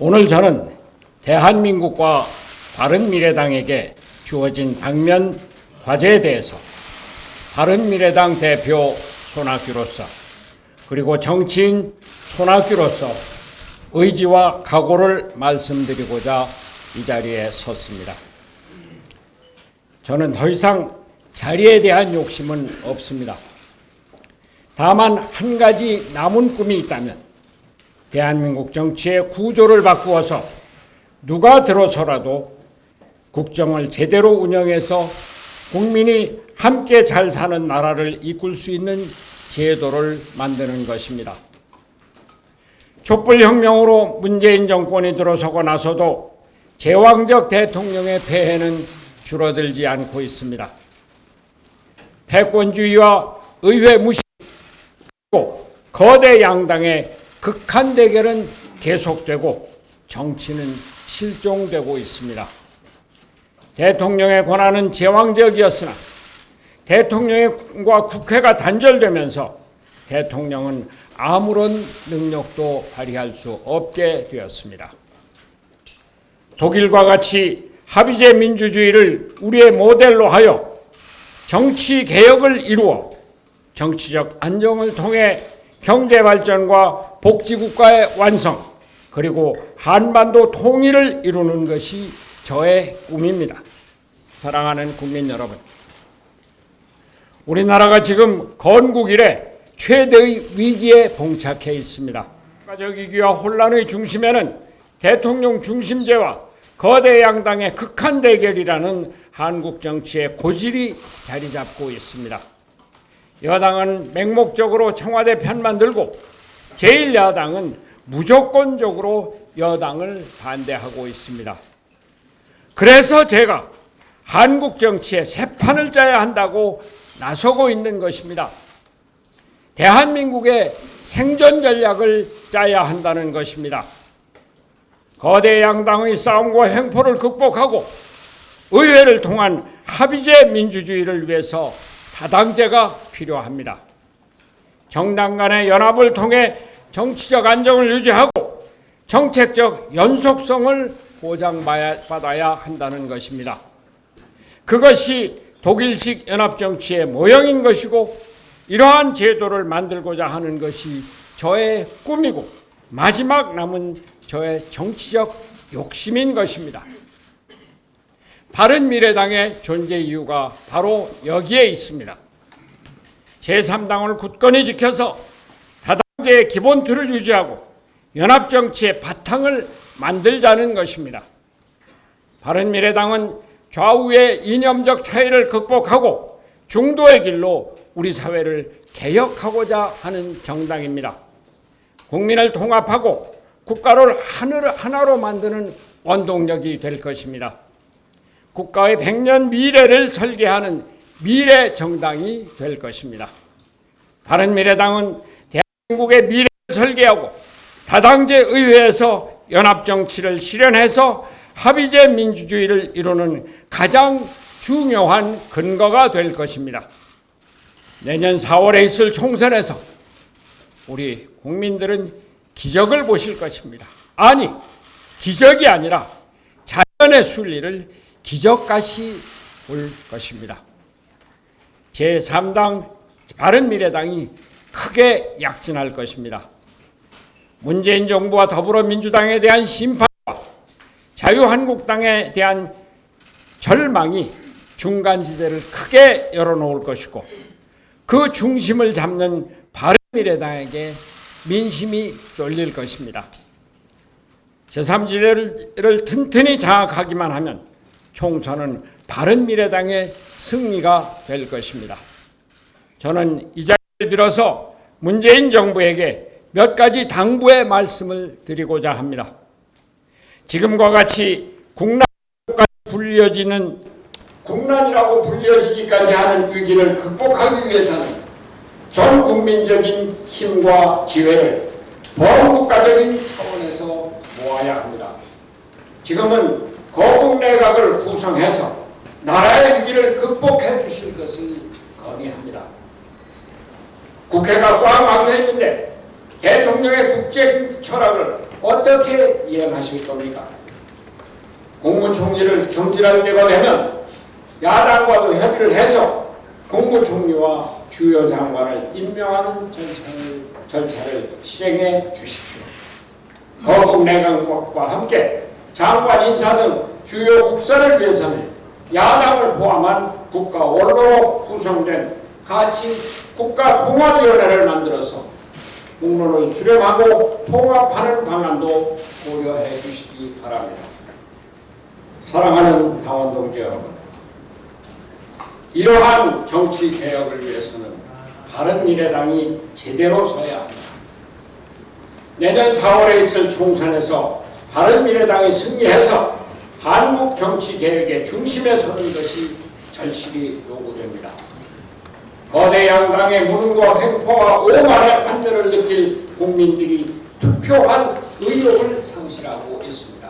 오늘 저는 대한민국과 바른미래당에게 주어진 당면 과제에 대해서 바른미래당 대표 손학규로서 그리고 정치인 손학규로서 의지와 각오를 말씀드리고자 이 자리에 섰습니다. 저는 더 이상 자리에 대한 욕심은 없습니다. 다만 한 가지 남은 꿈이 있다면 대한민국 정치의 구조를 바꾸어서 누가 들어서라도 국정을 제대로 운영해서 국민이 함께 잘 사는 나라를 이끌 수 있는 제도를 만드는 것입니다. 촛불혁명으로 문재인 정권이 들어서고 나서도 제왕적 대통령의 폐해는 줄어들지 않고 있습니다. 패권주의와 의회 무시 그리고 거대 양당의 극한 대결은 계속되고 정치는 실종되고 있습니다. 대통령의 권한은 제왕적이었으나 대통령과 국회가 단절되면서 대통령은 아무런 능력도 발휘할 수 없게 되었습니다. 독일과 같이 합의제 민주주의를 우리의 모델로 하여 정치 개혁을 이루어 정치적 안정을 통해 경제 발전과 복지 국가의 완성 그리고 한반도 통일을 이루는 것이 저의 꿈입니다. 사랑하는 국민 여러분. 우리나라가 지금 건국 이래 최대의 위기에 봉착해 있습니다. 국가적 위기와 혼란의 중심에는 대통령 중심제와 거대 양당의 극한 대결이라는 한국 정치의 고질이 자리 잡고 있습니다. 여당은 맹목적으로 청와대 편만 들고 제1야당은 무조건적으로 여당을 반대하고 있습니다. 그래서 제가 한국 정치에 새 판을 짜야 한다고 나서고 있는 것입니다. 대한민국의 생존 전략을 짜야 한다는 것입니다. 거대 양당의 싸움과 횡포를 극복하고 의회를 통한 합의제 민주주의를 위해서 다당제가 필요합니다. 정당 간의 연합을 통해 정치적 안정을 유지하고 정책적 연속성을 보장받아야 한다는 것입니다. 그것이 독일식 연합정치의 모형인 것이고 이러한 제도를 만들고자 하는 것이 저의 꿈이고 마지막 남은 저의 정치적 욕심인 것입니다. 바른미래당의 존재 이유가 바로 여기에 있습니다. 제3당을 굳건히 지켜서 제의 기본 틀을 유지하고 연합 정치의 바탕을 만들자는 것입니다. 바른미래당은 좌우의 이념적 차이를 극복하고 중도의 길로 우리 사회를 개혁하고자 하는 정당입니다. 국민을 통합하고 국가를 하나로 만드는 원동력이 될 것입니다. 국가의 백년 미래를 설계하는 미래 정당이 될 것입니다. 바른미래당은 대 한민국의 미래를 설계하고 다당제 의회에서 연합정치를 실현해서 합의제 민주주의를 이루는 가장 중요한 근거가 될 것입니다. 내년 4월에 있을 총선에서 우리 국민들은 기적을 보실 것입니다. 아니, 기적이 아니라 자연의 순리를 기적같이 볼 것입니다. 제3당 바른미래당이 크게 약진할 것입니다. 문재인 정부와 더불어민주당에 대한 심판과 자유한국당에 대한 절망이 중간지대를 크게 열어놓을 것이고 그 중심을 잡는 바른미래당에게 민심이 쏠릴 것입니다. 제3지대를 튼튼히 장악하기만 하면 총선은 바른미래당의 승리가 될 것입니다. 저는 이 자리를 빌어서 문재인 정부에게 몇 가지 당부의 말씀을 드리고자 합니다. 지금과 같이 국난까지 불려지는 국난이라고 불려지기까지 하는 위기를 극복하기 위해서는 전 국민적인 힘과 지혜를 범국가적인 차원에서 모아야 합니다. 지금은 거국 내각을 구성해서 나라의 위기를 극복해 주실 것을. 국회가 꽉 막혀 있는데 대통령의 국제 철학을 어떻게 이행하실 겁니까? 국무총리를 경질할 때가 되면 야당과도 협의를 해서 국무총리와 주요 장관을 임명하는 절차를, 절차를 실행해 주십시오. 거국 내각과 함께 장관 인사 등 주요 국사를 위해서는 야당을 포함한 국가 원로로 구성된 가치 국가 통합위원회를 만들어서 공론을 수렴하고 통합하는 방안도 고려해 주시기 바랍니다. 사랑하는 당원 동지 여러분, 이러한 정치 개혁을 위해서는 바른미래당이 제대로 서야 합니다. 내년 4월에 있을 총선에서 바른미래당이 승리해서 한국 정치 개혁의 중심에 서는 것이 절실히 요구됩니다. 거대 양당의 무능과 횡포와 오만의 환멸을 느낄 국민들이 투표한 의욕을 상실하고 있습니다.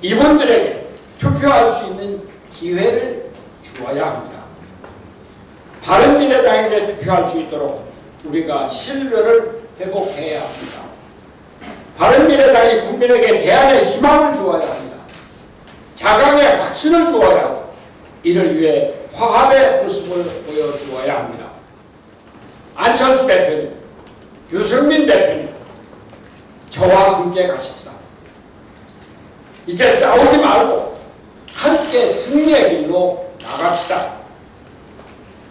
이분들에게 투표할 수 있는 기회를 주어야 합니다. 바른미래당에게 투표할 수 있도록 우리가 신뢰를 회복해야 합니다. 바른미래당이 국민에게 대안의 희망을 주어야 합니다. 자강의 확신을 주어야 하고 이를 위해 화합의 모습을 보여주어야 합니다. 안철수 대표님, 유승민 대표님, 저와 함께 가십시다. 이제 싸우지 말고 함께 승리의 길로 나갑시다.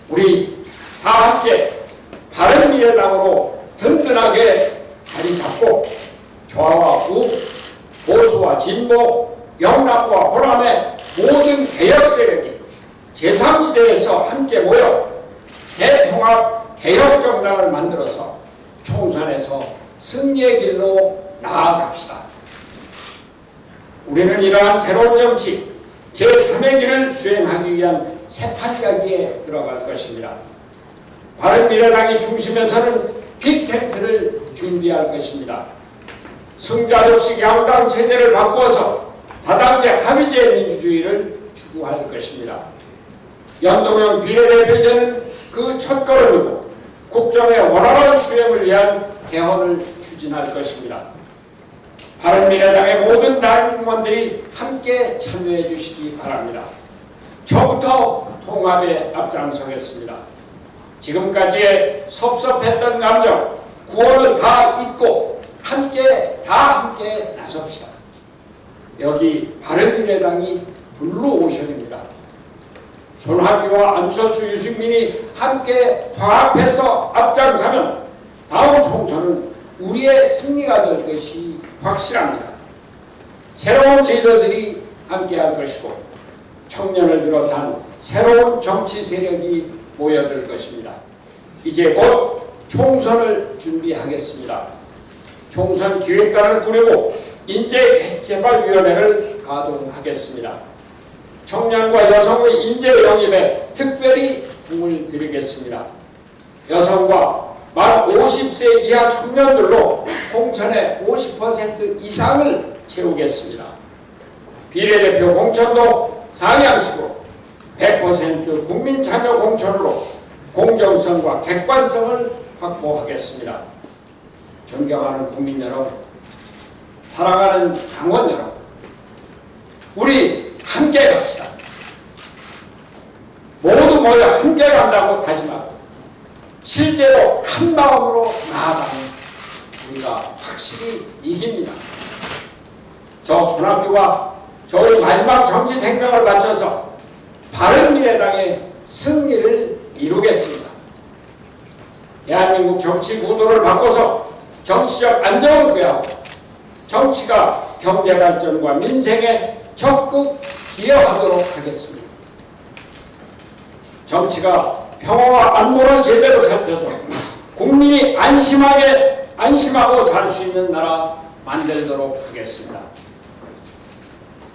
우리 다 함께 바른미래당으로 든든하게 자리 잡고 좌와 우, 보수와 진보, 영남과 호남의 모든 개혁 세력이 제3지대에서 함께 모여 대통합 개혁 정당을 만들어서 총선에서 승리의 길로 나아갑시다. 우리는 이러한 새로운 정치 제3의 길을 수행하기 위한 새 판짜기에 들어갈 것입니다. 바른미래당이 중심에서는 빅텐트를 준비할 것입니다. 승자독식 양당 체제를 바꾸어서 다당제 합의제 민주주의를 추구할 것입니다. 연동형 비례대표제는 그 첫걸음이고 국정의 원활한 수행을 위한 개헌을 추진할 것입니다. 바른미래당의 모든 당원들이 함께 참여해 주시기 바랍니다. 저부터 통합에 앞장서겠습니다. 지금까지의 섭섭했던 감정, 구원을 다 잊고 함께 다 함께 나섭시다. 여기 바른미래당이 블루오션입니다. 손학규와 안철수, 유승민이 함께 화합해서 앞장서면 다음 총선은 우리의 승리가 될 것이 확실합니다. 새로운 리더들이 함께 할 것이고 청년을 비롯한 새로운 정치 세력이 모여들 것입니다. 이제 곧 총선을 준비하겠습니다. 총선 기획단을 꾸리고 인재개발위원회를 가동하겠습니다. 청년과 여성의 인재 영입에 특별히 공을 들이겠습니다. 여성과 만 50세 이하 청년들로 공천의 50% 이상을 채우겠습니다. 비례대표 공천도 상향시고 100% 국민 참여 공천으로 공정성과 객관성을 확보하겠습니다. 존경하는 국민 여러분, 사랑하는 당원 여러분, 우리 함께 갑시다. 모두 모여 함께 간다고 다짐하고 실제로 한 마음으로 나아가면 우리가 확실히 이깁니다. 저 손학규가 저희 마지막 정치 생명을 바쳐서 바른미래당의 승리를 이루겠습니다. 대한민국 정치 구도를 바꿔서 정치적 안정을 구하고 정치가 경제 발전과 민생에 적극 기여하도록 하겠습니다. 정치가 평화와 안보를 제대로 살펴서 국민이 안심하게 안심하고 살 수 있는 나라 만들도록 하겠습니다.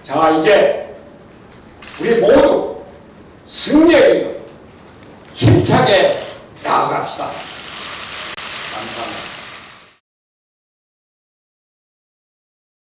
자 이제 우리 모두 승리의 힘차게 나아갑시다. 감사합니다.